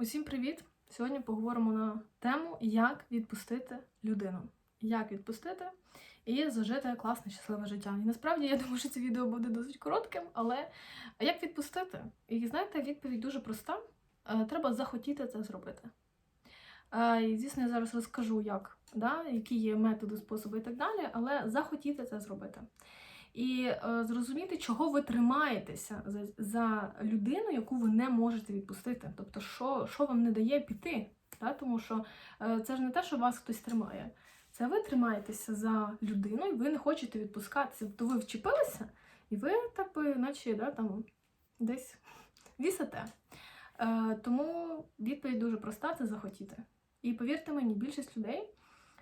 Усім привіт! Сьогодні поговоримо на тему, як відпустити людину. Як відпустити і зажити класне щасливе життя. І насправді я думаю, що це відео буде досить коротким, але як відпустити? І знаєте, відповідь дуже проста: Е, треба захотіти це зробити. Е, І, звісно, я зараз розкажу, як, да, які є методи, способи і так далі, але захотіти це зробити. І е, зрозуміти, чого ви тримаєтеся за, за людину, яку ви не можете відпустити. Тобто, що, що вам не дає піти. Да? Тому що е, це ж не те, що вас хтось тримає. Це ви тримаєтеся за людину, і ви не хочете відпускатися. Тобто ви вчепилися, і ви так би, наче да, там, десь вісите. Е, тому відповідь дуже проста: це захотіти. І повірте мені, більшість людей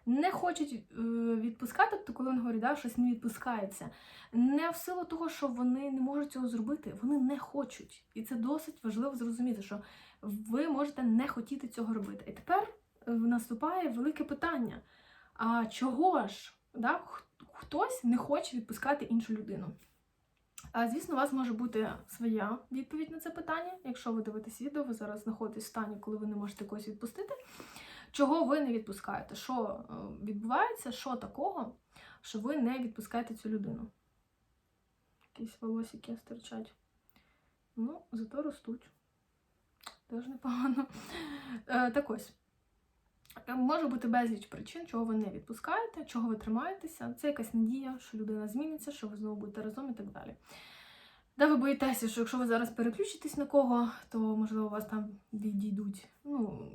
не хочуть е, відпускати, тобто, коли вони говорять, да, щось не відпускається. Не в силу того, що вони не можуть цього зробити, вони не хочуть. І це досить важливо зрозуміти, що ви можете не хотіти цього робити. І тепер е, наступає велике питання: а чого ж да, хтось не хоче відпускати іншу людину? А, звісно, у вас може бути своя відповідь на це питання. Якщо ви дивитесь відео, ви зараз знаходитесь в стані, коли ви не можете когось відпустити. Чого ви не відпускаєте? Що е, відбувається? Що такого, що ви не відпускаєте цю людину? Якісь волосики стирчать. Ну, зато ростуть. Теж непогано. Е, так ось. Е, Може бути безліч причин, чого ви не відпускаєте, чого ви тримаєтеся. Це якась надія, що людина зміниться, що ви знову будете разом і так далі. Де ви боїтеся, що якщо ви зараз переключитесь на кого, то можливо вас там відійдуть. Ну,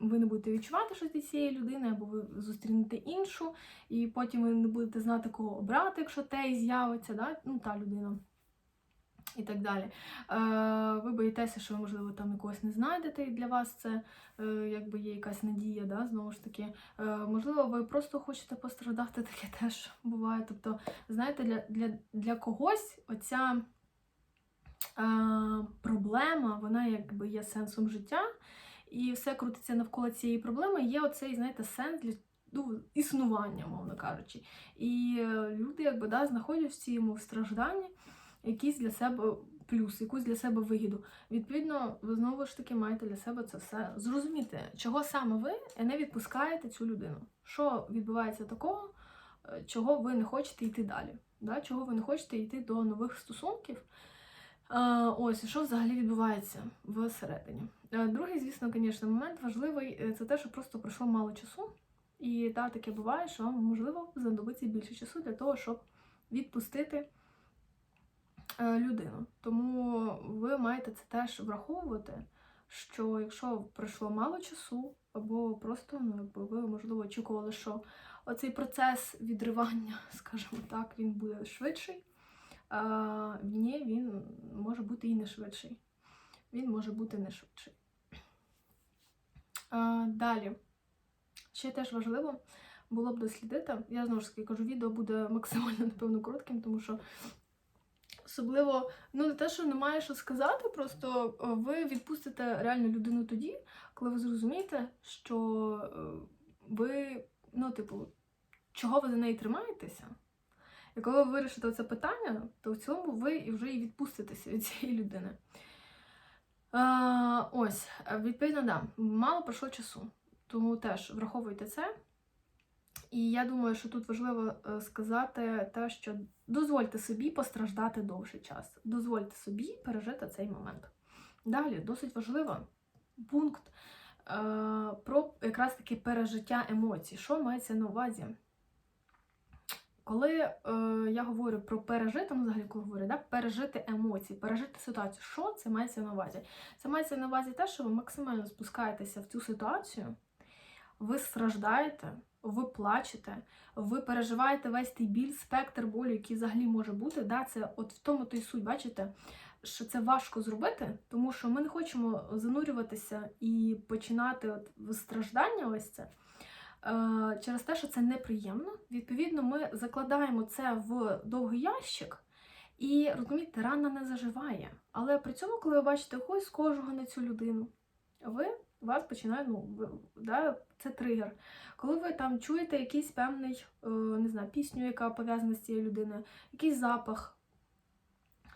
ви не будете відчувати щось від цієї людини, або ви зустрінете іншу, і потім ви не будете знати, кого обрати, якщо те і з'явиться, да? ну, та людина. І так далі. Е, ви боїтеся, що ви, можливо, там якогось не знайдете, і для вас це е, якби є якась надія, да? знову ж таки. Е, можливо, ви просто хочете постраждати, таке теж буває. Тобто, знаєте, для, для, для когось оця е, проблема, вона якби є сенсом життя, і все крутиться навколо цієї проблеми. Є оцей, знаєте, сенс для ну, існування, мовно кажучи. І е, люди, якби да, знаходять в цьому стражданні якийсь для себе плюс, якусь для себе вигіду. Відповідно, ви знову ж таки маєте для себе це все зрозуміти, чого саме ви не відпускаєте цю людину. Що відбувається такого, е, чого ви не хочете йти далі, да? чого ви не хочете йти до нових стосунків. Е, Ось, що взагалі відбувається всередині. Е, Другий, звісно, звісно, момент важливий е, це те, що просто пройшло мало часу. І так, таке буває, що вам, можливо, знадобиться більше часу для того, щоб відпустити людину. Тому ви маєте це теж враховувати, що якщо пройшло мало часу, або просто ну, ви, можливо, очікували, що оцей процес відривання, скажімо так, він буде швидший. А, ні, він може бути і не швидший. Він може бути не швидший. Далі. Ще теж важливо було б дослідити. Я знову ж таки кажу, відео буде максимально, напевно, коротким, тому що особливо, ну не те, що немає що сказати, просто е, ви відпустите реально людину тоді, коли ви зрозумієте, що е, ви, ну, типу, чого ви за неї тримаєтеся. І коли ви вирішите це питання, то в цілому ви вже і відпуститеся від цієї людини. А, ось, відповідно, да, мало пройшло часу. Тому теж враховуйте це. І я думаю, що тут важливо е, сказати те, що дозвольте собі постраждати довший час. Дозвольте собі пережити цей момент. Далі досить важливий пункт е, про якраз таки пережиття емоцій. Що мається на увазі? Коли е, я говорю про пережити, ну взагалі коли говорю, да, пережити емоції, пережити ситуацію, що це мається на увазі? Це мається на увазі те, що ви максимально спускаєтеся в цю ситуацію, ви страждаєте, ви плачете, ви переживаєте весь той біль, спектр болю, який взагалі може бути. Да, Це от в тому то суть, бачите, що це важко зробити, тому що ми не хочемо занурюватися і починати от страждання ось це. Е, через те, що це неприємно. Відповідно, ми закладаємо це в довгий ящик, і розумієте, рана не заживає. Але при цьому, коли ви бачите ось схожого на цю людину, ви вас починає, ну, да, це тригер. Коли ви там чуєте якийсь певний, е, не знаю, пісню, яка пов'язана з цією людиною, якийсь запах,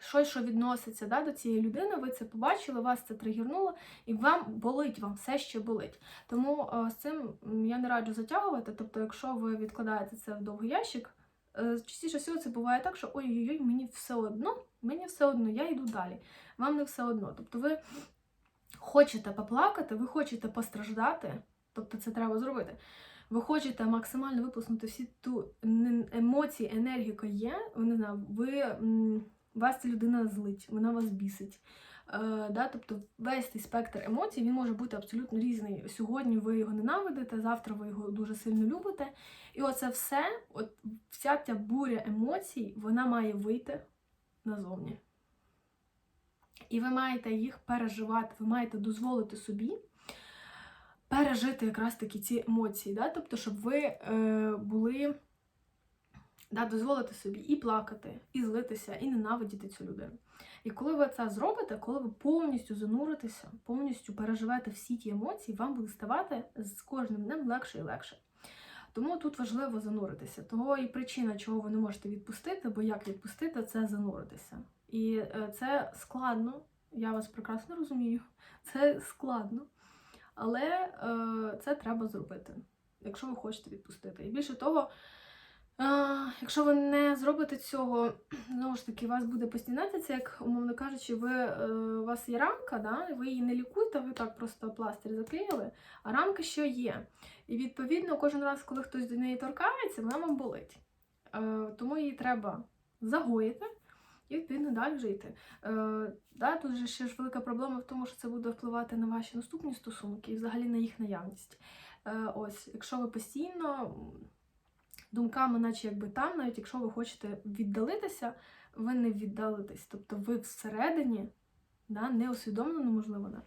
щось, що відноситься да, до цієї людини, ви це побачили, вас це тригернуло, і вам болить, вам все ще болить. Тому е, з цим я не раджу затягувати. Тобто, якщо ви відкладаєте це в довгий ящик, е, частіше всього це буває так, що ой-ой-ой, мені все одно, мені все одно, я йду далі. Вам не все одно. Тобто ви хочете поплакати, ви хочете постраждати, тобто це треба зробити. Ви хочете максимально виплеснути всі ту емоції, енергію, яка є. Не знаю, ви вас ця людина злить, вона вас бісить. Е, да? Тобто весь цей спектр емоцій він може бути абсолютно різний. Сьогодні ви його ненавидите, завтра ви його дуже сильно любите. І оце все, от вся ця буря емоцій, вона має вийти назовні. І ви маєте їх переживати, ви маєте дозволити собі пережити якраз таки ці емоції. Да? Тобто, щоб ви е, були, да, дозволити собі і плакати, і злитися, і ненавидіти цю людину. І коли ви це зробите, коли ви повністю зануритеся, повністю переживете всі ті емоції, вам буде ставати з кожним днем легше і легше. Тому тут важливо зануритися. Того і причина, чого ви не можете відпустити, бо як відпустити, це зануритися. І е, це складно, я вас прекрасно розумію. Це складно. Але е, це треба зробити, якщо ви хочете відпустити. І більше того, якщо ви не зробите цього, знову ж таки, вас буде постійна це, як, умовно кажучи, ви, е, у вас є рамка, да, ви її не лікуєте, ви так просто пластир заклеїли, а рамка що є. І відповідно, кожен раз, коли хтось до неї торкається, вона вам болить. Е, тому її треба загоїти. І відповідно далі вже йти. Е, да, тут же ще ж велика проблема в тому, що це буде впливати на ваші наступні стосунки і взагалі на їх наявність. Ось, якщо ви постійно думками, наче якби там, навіть якщо ви хочете віддалитися, ви не віддалитесь. Тобто ви всередині, да, не усвідомлено, можливо, навіть.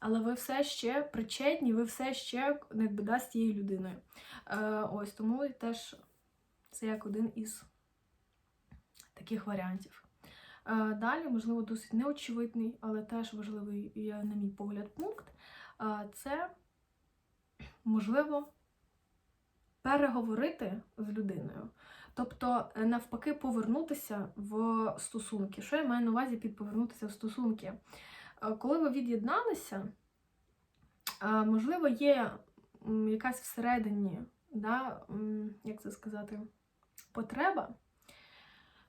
Але ви все ще причетні, ви все ще якби, да, з тією людиною. Е, ось тому теж це як один із таких варіантів. Е, Далі, можливо, досить неочевидний, але теж важливий, на мій погляд, пункт. Е, Це можливо переговорити з людиною. Тобто, е, навпаки, повернутися в стосунки. Що я маю на увазі під повернутися в стосунки? Е, Коли ви від'єдналися, е, можливо, є якась всередині, да, як це сказати, потреба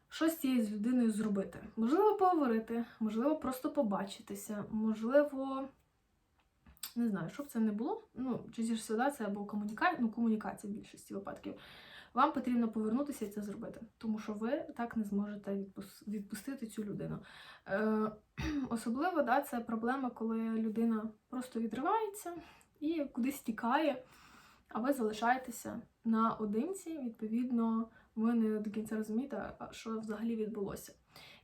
щось цією з людиною зробити. Можливо, поговорити, можливо, просто побачитися, можливо, не знаю, що б це не було. Ну, частіше всього, це або комунікація, ну, комунікація в більшості випадків. Вам потрібно повернутися і це зробити, тому що ви так не зможете відпус- відпустити цю людину. Е, особливо да, це проблема, коли людина просто відривається і кудись тікає, а ви залишаєтеся наодинці, відповідно, ви не до кінця розумієте, що взагалі відбулося.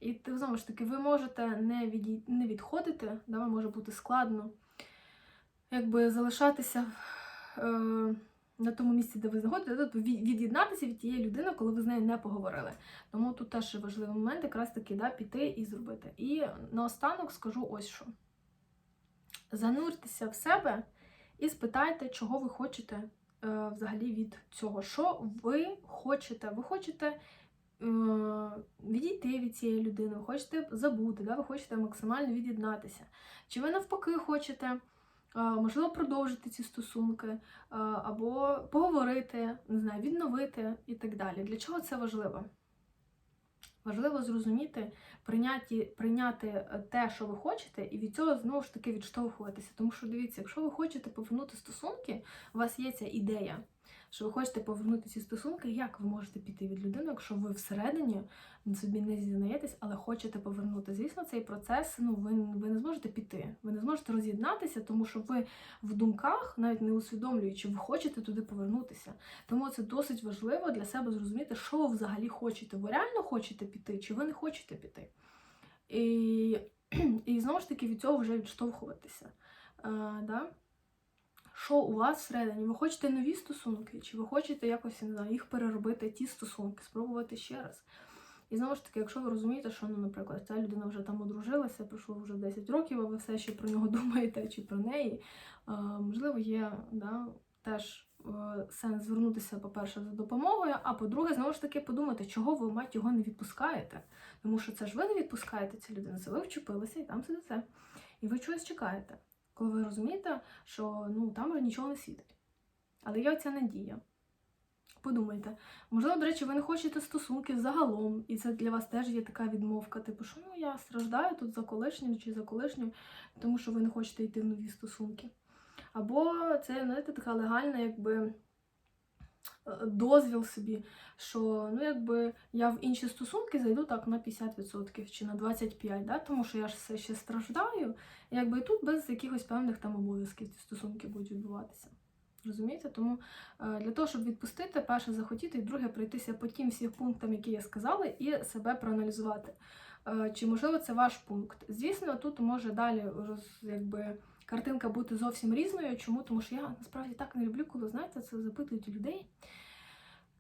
І знову ж таки, ви можете не, відій... не відходити, да, вам може бути складно якби залишатися е, на тому місці, де ви знаходитесь, тобто від'єднатися від тієї людини, коли ви з нею не поговорили. Тому тут теж важливий момент, якраз таки да, піти і зробити. І наостанок скажу ось що: зануртеся в себе і спитайте, чого ви хочете е, взагалі від цього. Що ви хочете? Ви хочете е, відійти від цієї людини, ви хочете забути, да? ви хочете максимально від'єднатися. Чи ви навпаки хочете, можливо, продовжити ці стосунки, або поговорити, не знаю, відновити і так далі. Для чого це важливо? Важливо зрозуміти, прийняти, прийняти е, те, що ви хочете, і від цього знову ж таки відштовхуватися. Тому що дивіться, якщо ви хочете повернути стосунки, у вас є ця ідея, що ви хочете повернути ці стосунки, як ви можете піти від людини, якщо ви всередині собі не зізнаєтесь, але хочете повернути. Звісно, цей процес ну ви, ви не зможете піти, ви не зможете роз'єднатися, тому що ви в думках, навіть не усвідомлюючи, ви хочете туди повернутися. Тому це досить важливо для себе зрозуміти, що ви взагалі хочете. Ви реально хочете піти, чи ви не хочете піти. І, і знову ж таки від цього вже відштовхуватися. А, да? Що у вас всередині? Ви хочете нові стосунки, чи ви хочете якось не знаю, їх переробити, ті стосунки, спробувати ще раз. І знову ж таки, якщо ви розумієте, що, ну, наприклад, ця людина вже там одружилася, пройшло вже 10 років, а ви все ще про нього думаєте чи про неї, можливо, є да, теж е, сенс звернутися, по-перше, за допомогою, а по-друге, знову ж таки, подумати, чого ви мать його не відпускаєте. Тому що це ж ви не відпускаєте цю людину, це ви вчепилися і там сидите. І ви чогось чекаєте, коли ви розумієте, що ну, там нічого не світить. Але є оця надія. Подумайте, можливо, до речі, ви не хочете стосунків загалом, і це для вас теж є така відмовка, типу, що ну я страждаю тут за колишнім чи за колишнім, тому що ви не хочете йти в нові стосунки. Або це, знаєте, така легальна, якби дозвіл собі, що ну якби я в інші стосунки зайду так на 50% чи на 25%, да? тому що я ж все ще страждаю, якби тут без якихось певних там обов'язків ці стосунки будуть відбуватися. Розумієте? Тому е, для того, щоб відпустити, перше захотіти, і друге пройтися по тим всіх пунктам, які я сказала, і себе проаналізувати. Е, Чи можливо це ваш пункт? Звісно, тут може далі роз, якби, картинка бути зовсім різною. Чому? Тому що я насправді так не люблю, коли знаєте, це запитують людей.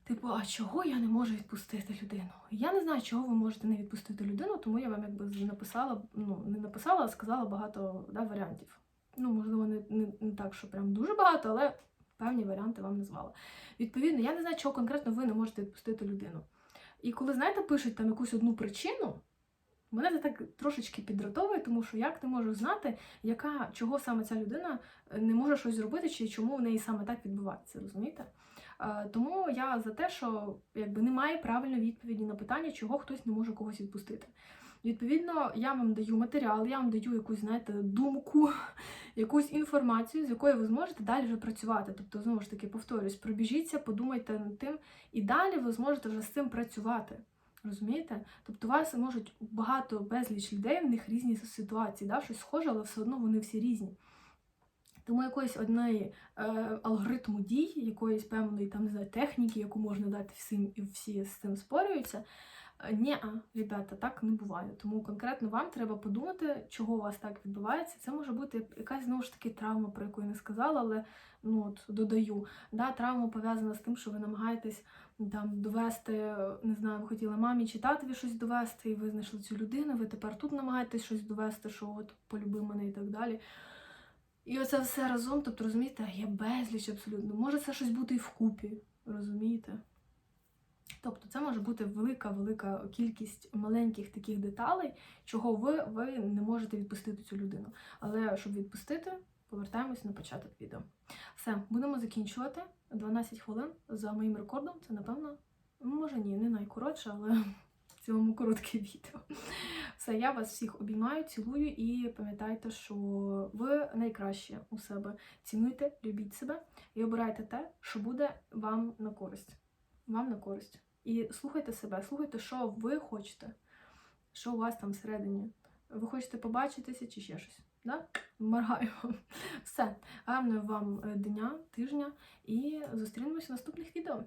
Типу, а чого я не можу відпустити людину? Я не знаю, чого ви можете не відпустити людину, тому я вам якби написала, ну не написала, а сказала багато да, варіантів. Ну, можливо, не, не, не так, що прям дуже багато, але певні варіанти вам назвала. Відповідно, я не знаю, чого конкретно ви не можете відпустити людину. І коли, знаєте, пишуть там якусь одну причину, мене це так трошечки підратовує, тому що як ти можеш знати, яка, чого саме ця людина е, не може щось зробити, чи чому в неї саме так відбувається, розумієте? Е, Тому я за те, що якби немає правильної відповіді на питання, чого хтось не може когось відпустити. Відповідно, я вам даю матеріал, я вам даю якусь, знаєте, думку, якусь інформацію, з якою ви зможете далі вже працювати. Тобто, знову ж таки, повторюсь, пробіжіться, подумайте над тим, і далі ви зможете вже з цим працювати. Розумієте? Тобто, у вас можуть багато безліч людей, в них різні ситуації, да? щось схоже, але все одно вони всі різні. Тому якоїсь одної е, алгоритму дій, якоїсь певної там не знаю, техніки, яку можна дати всім, і всі з цим спорюються. Ні, ребята, так не буває. Тому конкретно вам треба подумати, чого у вас так відбувається. Це може бути якась знову ж таки травма, про яку я не сказала, але ну от додаю. Да, Травма пов'язана з тим, що ви намагаєтесь там довести, не знаю, ви хотіли мамі чи татові щось довести, і ви знайшли цю людину, ви тепер тут намагаєтесь щось довести, що от полюби мене і так далі. І оце все разом, тобто розумієте, є безліч абсолютно. Може це щось бути і вкупі, розумієте? Тобто це може бути велика-велика кількість маленьких таких деталей, чого ви, ви не можете відпустити цю людину. Але щоб відпустити, повертаємось на початок відео. Все, будемо закінчувати. 12 хвилин за моїм рекордом. Це, напевно, може ні, не найкоротше, але в цілому коротке відео. Все, я вас всіх обіймаю, цілую і пам'ятайте, що ви найкраще у себе. Цінуйте, любіть себе і обирайте те, що буде вам на користь. Вам на користь. І слухайте себе, слухайте, що ви хочете, що у вас там всередині. Ви хочете побачитися чи ще щось. Да? Моргаю. Все. Гарного вам дня, тижня і зустрінемося в наступних відео.